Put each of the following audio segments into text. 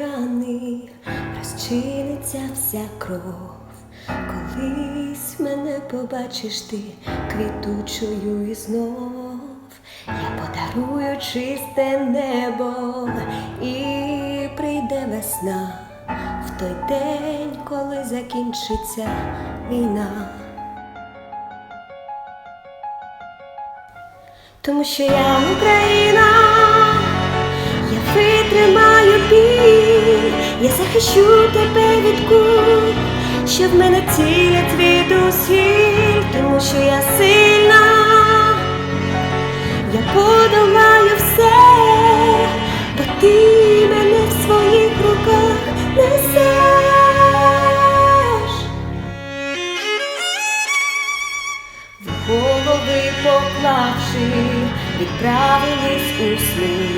рани, розчиниться вся кров. Колись мене побачиш ти квітучою і знов. Я подарую чисте небо і прийде весна в той день, коли закінчиться війна. Тому що я Україна, я захищу тебе від куль, що в мене цілять звідусіль, тому що я сильна, я подолаю все, бо ти мене в своїх руках несеш. В голови поклавши, відправились у сни.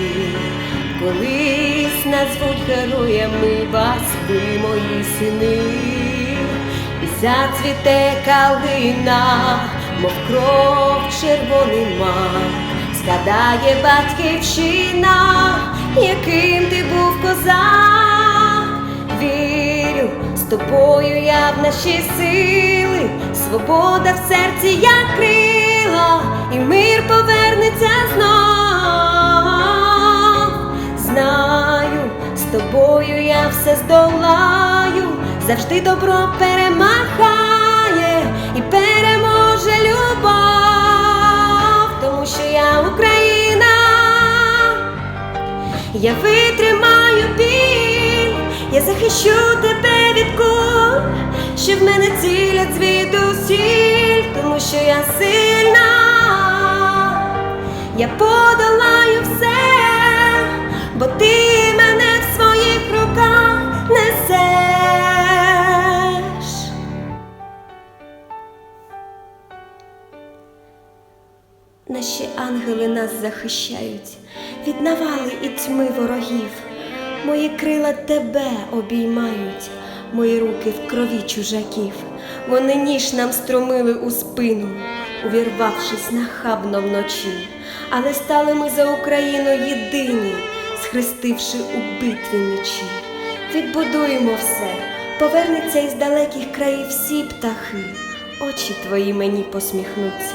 Колись назвуть героями вас, ви мої сини, і зацвіте калина, мов кров червоний мак, згадає батьківщина, яким ти був козак. Вірю, з тобою я в наші сили, свобода в серці, як крила, і мир повернеться все здолаю, завжди добро перемагає і переможе любов, тому що я Україна. Я витримаю біль, я захищу тебе від куль, що в мене цілять звідусіль, тому що я сильна, Наші ангели нас захищають від навали і тьми ворогів. Мої крила тебе обіймають, мої руки в крові чужаків. Вони ніж нам струмили у спину, увірвавшись нахабно вночі. Але стали ми за Україну єдині, схрестивши у битві мечі. Відбудуємо все, повернеться із далеких країв всі птахи. Очі твої мені посміхнуться,